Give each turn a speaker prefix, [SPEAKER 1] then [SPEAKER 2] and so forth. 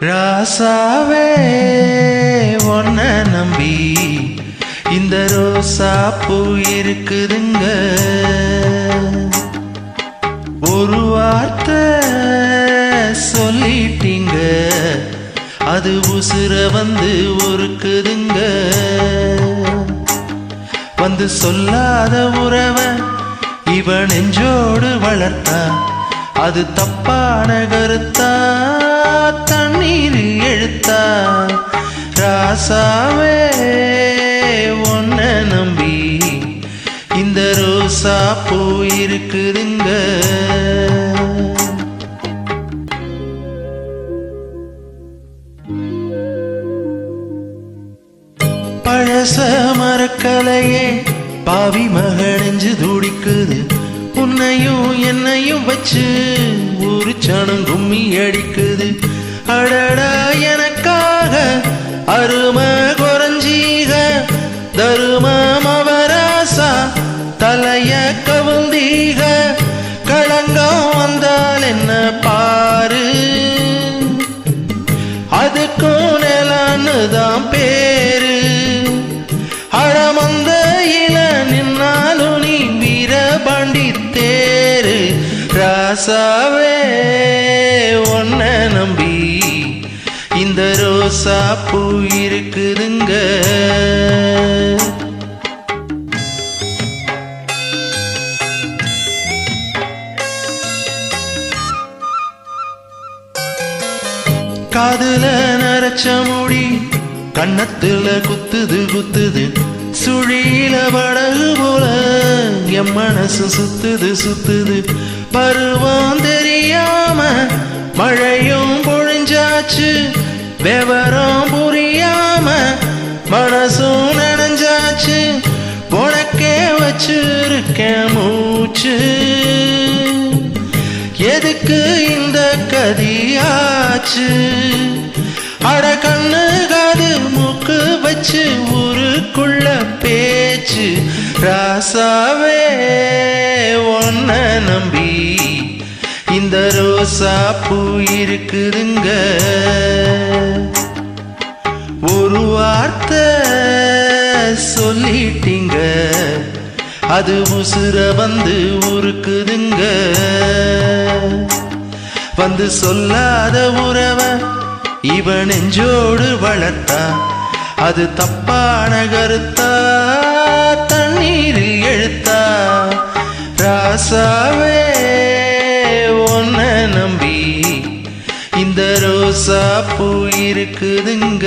[SPEAKER 1] ராசாவே ஒன்ன நம்பி. இந்த ரோசா பூ இருக்குதுங்க. ஒரு வார்த்தை சொல்லிட்டீங்க. அது உசுர வந்து ஒருக்குதுங்க வந்து சொல்லாத உறவன் இவன் நெஞ்சோடு வளர்த்தா. அது தப்பான கருத்தா? தண்ணீர் எழுத்தா? ராசாவே ஒன்ன நம்பி இந்த ரோசா போயிருக்குதுங்க பழச மரக்கலையே பாவி மகனஞ்சு துடிக்குது. உன்னையும் என்னையும் வச்சு ஒரு சனம் கும்மி அடிக்குது. அடடா எனக்காக அரும குறைஞ்சீக. தரும மவராசா தலைய கவுந்தீக. களங்கம் வந்தால் என்ன பாரு? அதுக்கும் நிலான்னு தான் பேரு. அழமந்த இல நின்னா ரோசா பூ இருக்குதுங்க. காதுல நரைச்ச முடி கண்ணத்துல குத்துது குத்துது சுழியில படகு போல என் மனசு சுத்துது சுத்துது. பருவம் தெரியாம மழையும் பொழிஞ்சாச்சு விவரம் புரியாம மனசும் நனைஞ்சாச்சு. உனக்கே வச்சிருக்கேன் மூச்சு. எதுக்கு இந்த கதியாச்சு? அட கண்ணு காது மூக்கு வச்சு ஊருக்குள்ள பேச்சு. ராசாவே ஒன்ன நம்பி. இந்த ரோசா பூ இருக்குதுங்க. ஒரு வார்த்தை சொல்லிட்டீங்க. அது உசுர வந்து உருக்குதுங்க. வந்து சொல்லாத உறவ இவ நெஞ்சோடு வளர்த்தா. அது தப்பான கருத்தா தன் ரோசா பூ இருக்குதுங்க